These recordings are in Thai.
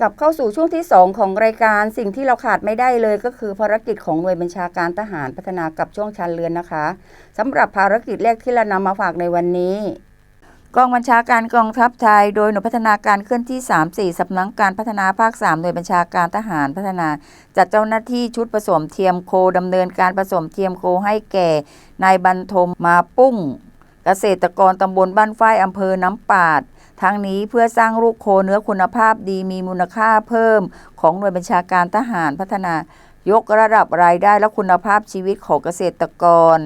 กลับเข้าสู่ช่วงที่ 2 ของรายการสิ่งที่เราขาดไม่ได้เลยก็คือภารกิจของหน่วยบัญชาการทหารพัฒนากับช่วงชันเรือนนะคะสำหรับภารกิจแรกที่เรานำมาฝากในวันนี้ กองบัญชาการกองทัพไทย โดยหน่วยพัฒนาการเคลื่อนที่ 3 4สำนักการพัฒนาภาค 3 หน่วยบัญชาการทหารพัฒนา จัดเจ้าหน้าที่ชุดผสมเทียมโคดำเนินการผสมเทียมโคให้แก่นายบรรทมมาปุ้ง เกษตรกรตำบลบ้านฝ้ายอำเภอน้ำปาด ทั้งนี้เพื่อสร้างลูกโคเนื้อคุณภาพดีมีมูลค่าเพิ่ม ของหน่วยบัญชาการทหารพัฒนายกระดับรายได้และคุณภาพชีวิตของเกษตรกร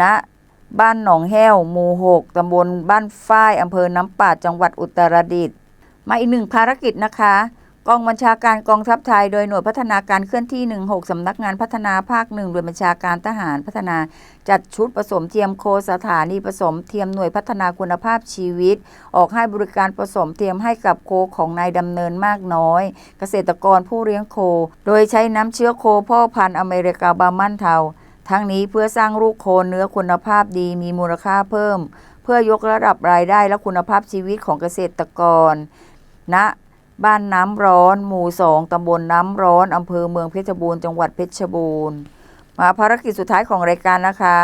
ณบ้านหนองแห้วหมู่หกตำบลบ้านฝ้ายอำเภอน้ำปาดจังหวัดอุตรดิตถ์มาอีกหนึ่งภารกิจนะคะ กองบัญชาการกองทัพไทย โดยหน่วยพัฒนาการเคลื่อนที่ 16 สำนักงานพัฒนาภาคหนึ่งโดยบัญชาการทหารพัฒนา จัดชุดผสมเทียมโคสถานีผสมเทียมหน่วยพัฒนาคุณภาพชีวิต ออกให้บริการผสมเทียมให้กับโคของนายดำเนินมากน้อย เกษตรกรผู้เลี้ยงโค โดยใช้น้ำเชื้อโคพ่อพันธุ์อเมริกาบามันเทา ทั้งนี้เพื่อสร้างลูกโคเนื้อคุณภาพดีมีมูลค่าเพิ่ม เพื่อยกระดับรายได้และคุณภาพชีวิตของเกษตรกรณ บ้านน้ำร้อน หมู่สองตำบลน้ำร้อนอำเภอเมืองเพชรบูรณ์จังหวัดเพชรบูรณ์มาภารกิจสุดท้ายของรายการนะคะ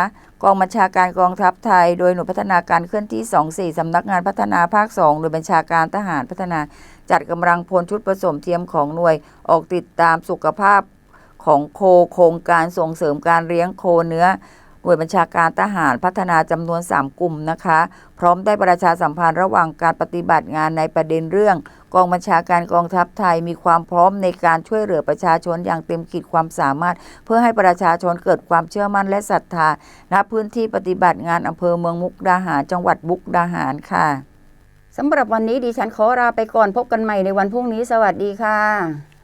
กองบัญชาการกองทัพไทย โดยหน่วยพัฒนาการเคลื่อนที่ 24 สำนักงานพัฒนาภาค 2 โดยบัญชาการทหารพัฒนา จัดกำลังพลชุดผสมเทียมของหน่วยออกติดตามสุขภาพของโคโครงการส่งเสริมการเลี้ยงโคเนื้อ น่วยบัญชาการทหารพัฒนาจำนวน 3 กลุ่มนะคะ พร้อมได้ประชาสัมพันธ์ระหว่างการปฏิบัติงานในประเด็นเรื่อง กองบัญชาการกองทัพไทยมีความพร้อมในการช่วยเหลือประชาชนอย่างเต็มขีดความสามารถ เพื่อให้ประชาชนเกิดความเชื่อมั่นและศรัทธาณพื้นที่ปฏิบัติงานอำเภอเมืองมุกดาหาร จังหวัดมุกดาหารค่ะสำหรับวันนี้ดิฉันขอลาไปก่อนพบกันใหม่ในวันพรุ่งนี้สวัสดีค่ะ